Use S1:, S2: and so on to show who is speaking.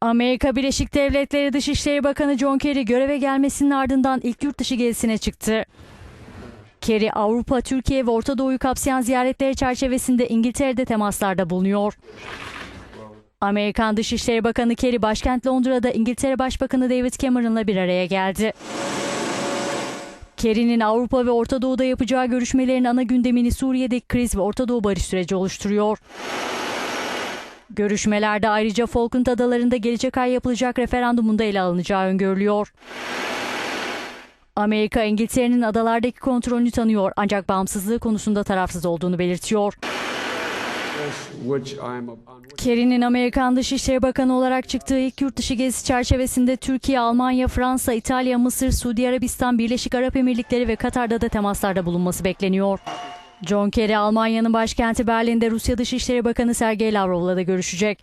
S1: Amerika Birleşik Devletleri Dışişleri Bakanı John Kerry göreve gelmesinin ardından ilk yurt dışı gezisine çıktı. Kerry, Avrupa, Türkiye ve Orta Doğu'yu kapsayan ziyaretleri çerçevesinde İngiltere'de temaslarda bulunuyor. Amerikan Dışişleri Bakanı Kerry, başkent Londra'da İngiltere Başbakanı David Cameron'la bir araya geldi. Kerry'nin Avrupa ve Orta Doğu'da yapacağı görüşmelerin ana gündemini Suriye'deki kriz ve Orta Doğu barış süreci oluşturuyor. Görüşmelerde ayrıca Falkland Adaları'nda gelecek ay yapılacak referandumunda ele alınacağı öngörülüyor. Amerika, İngiltere'nin adalardaki kontrolünü tanıyor ancak bağımsızlığı konusunda tarafsız olduğunu belirtiyor. Kerry'nin Amerikan Dışişleri Bakanı olarak çıktığı ilk yurt dışı gezisi çerçevesinde Türkiye, Almanya, Fransa, İtalya, Mısır, Suudi Arabistan, Birleşik Arap Emirlikleri ve Katar'da da temaslarda bulunması bekleniyor. John Kerry, Almanya'nın başkenti Berlin'de Rusya Dışişleri Bakanı Sergey Lavrov'la da görüşecek.